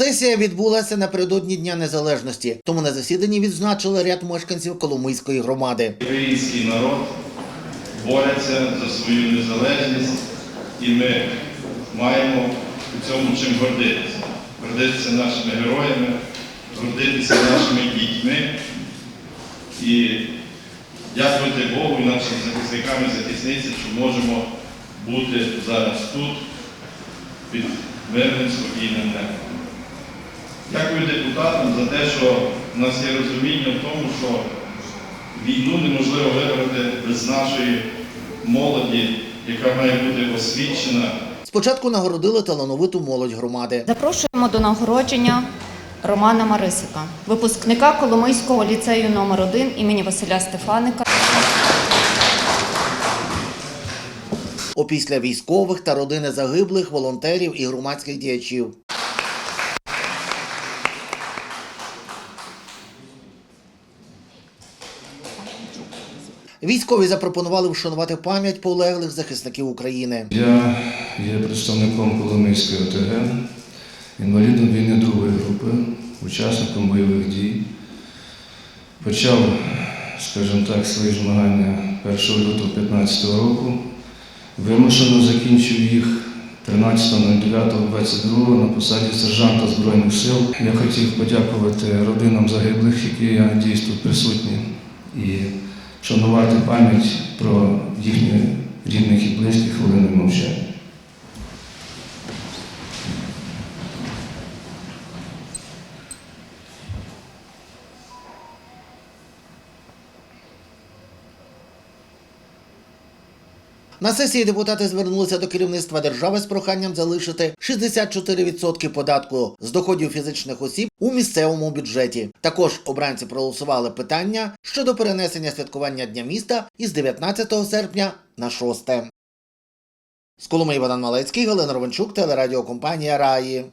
Сесія відбулася напередодні Дня Незалежності, тому на засіданні відзначили ряд мешканців Коломийської громади. Український народ бореться за свою незалежність, і ми маємо у цьому чим гордитися. Гордитися нашими героями, гордитися нашими дітьми і дякувати Богу і нашим захисникам і захисницям, що можемо бути зараз тут під мирним спокійним небом. Дякую депутатам за те, що в нас є розуміння в тому, що війну неможливо виграти без нашої молоді, яка має бути освічена. Спочатку нагородили талановиту молодь громади. Запрошуємо до нагородження Романа Марисика, випускника Коломийського ліцею номер 1 імені Василя Стефаника. Опісля військових та родини загиблих, волонтерів і громадських діячів. Військові запропонували вшанувати пам'ять полеглих захисників України. Я є представником Коломийської ОТГ, інвалідом війни другої групи, учасником бойових дій. Почав, скажімо так, свої змагання 1 лютого 2015 року. Вимушено закінчив їх 13.09.22 на посаді сержанта Збройних сил. Я хотів подякувати родинам загиблих, які я присутні, і вшанувати пам'ять про їхніх рідних і близьких хвилини мовчання. На сесії депутати звернулися до керівництва держави з проханням залишити 64% податку з доходів фізичних осіб у місцевому бюджеті. Також обранці проголосували питання щодо перенесення святкування Дня міста із 19 серпня на 6. З Коломиї Богдан Малецький, Галина Ровенчук, телерадіокомпанія Раї.